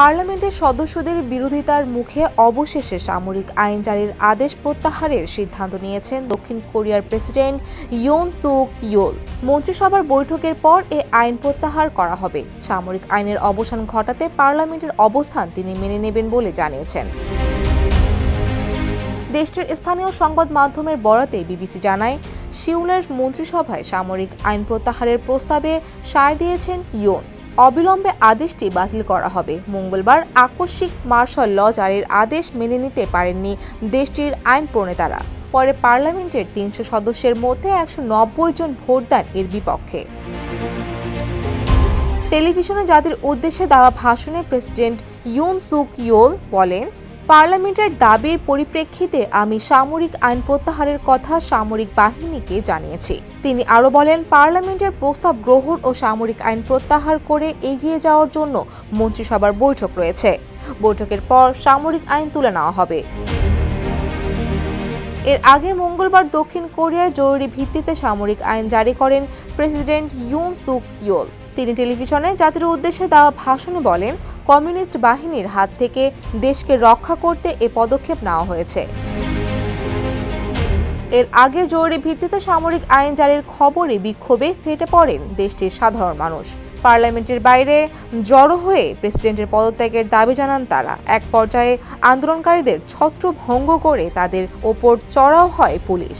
পার্লামেন্টের সদস্যদের বিরোধিতার মুখে অবশেষে সামরিক আইন জারির আদেশ প্রত্যাহারের সিদ্ধান্ত নিয়েছেন দক্ষিণ কোরিয়ার প্রেসিডেন্ট ইয়ন সুক ইয়োল। মন্ত্রিসভার বৈঠকের পর এ আইন প্রত্যাহার করা হবে। সামরিক আইনের অবসান ঘটাতে পার্লামেন্টের অবস্থান তিনি মেনে নেবেন বলে জানিয়েছেন। দেশটির স্থানীয় সংবাদ মাধ্যমের বরাতে বিবিসি জানায়, সিউলের মন্ত্রিসভায় সামরিক আইন প্রত্যাহারের প্রস্তাবে সায় দিয়েছেন ইয়ন। অবিলম্বে আদেশটি বাতিল করা হবে। মঙ্গলবার আকস্মিক মার্শাল ল জারির আদেশ মেনে নিতে পারেননি দেশটির আইন প্রণেতারা। পরে পার্লামেন্টের তিনশো সদস্যের মধ্যে একশো নব্বই জন ভোট দেন এর বিপক্ষে। টেলিভিশনে যাদের উদ্দেশ্যে দেওয়া ভাষণে প্রেসিডেন্ট ইউন সুক ইয়োল বলেন পার্লামেন্টের দাবির পরিপ্রেক্ষিতে আমি সামরিক আইন প্রত্যাহারের কথা সামরিক বাহিনীকে জানিয়েছি। তিনি আরও বলেন, পার্লামেন্টের প্রস্তাব গ্রহণ ও সামরিক আইন প্রত্যাহার করে এগিয়ে যাওয়ার জন্য মন্ত্রিসভার বৈঠক রয়েছে। বৈঠকের পর সামরিক আইন তুলে নেওয়া হবে। এর আগে মঙ্গলবার দক্ষিণ কোরিয়ায় জরুরি ভিত্তিতে সামরিক আইন জারি করেন প্রেসিডেন্ট ইউন সুক ইয়োল। তিনি টেলিভিশনে জাতির উদ্দেশ্যে দেওয়া ভাষণে বলেন কমিউনিস্ট বাহিনীর হাত থেকে দেশকে রক্ষা করতে এ পদক্ষেপ নেওয়া হয়েছে। এর আগে জরুরি ভিত্তিতে সামরিক আইন জারির খবরে বিক্ষোভে ফেটে পড়েন দেশটির সাধারণ মানুষ। পার্লামেন্টের বাইরে জড়ো হয়ে প্রেসিডেন্টের পদত্যাগের দাবি জানান তারা। এক পর্যায়ে আন্দোলনকারীদের ছত্রভঙ্গ করে তাদের ওপর চড়াও হয় পুলিশ।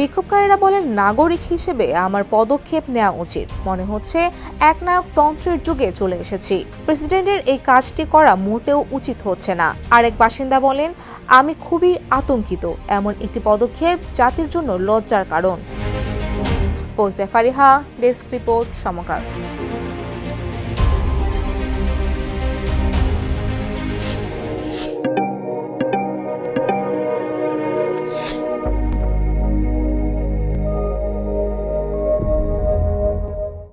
বিক্ষোভকারীরা বলেন, নাগরিক হিসেবে আমার পদক্ষেপ নেওয়া উচিত। মনে হচ্ছে একনায়কতন্ত্রের যুগে চলে এসেছি। প্রেসিডেন্টের এই কাজটি করা মোটেও উচিত হচ্ছে না। আরেক বাসিন্দা বলেন, আমি খুবই আতঙ্কিত। এমন একটি পদক্ষেপ জাতির জন্য লজ্জার কারণ। ফৌজে ফারিহা, ডেস্ক রিপোর্ট সমকাল।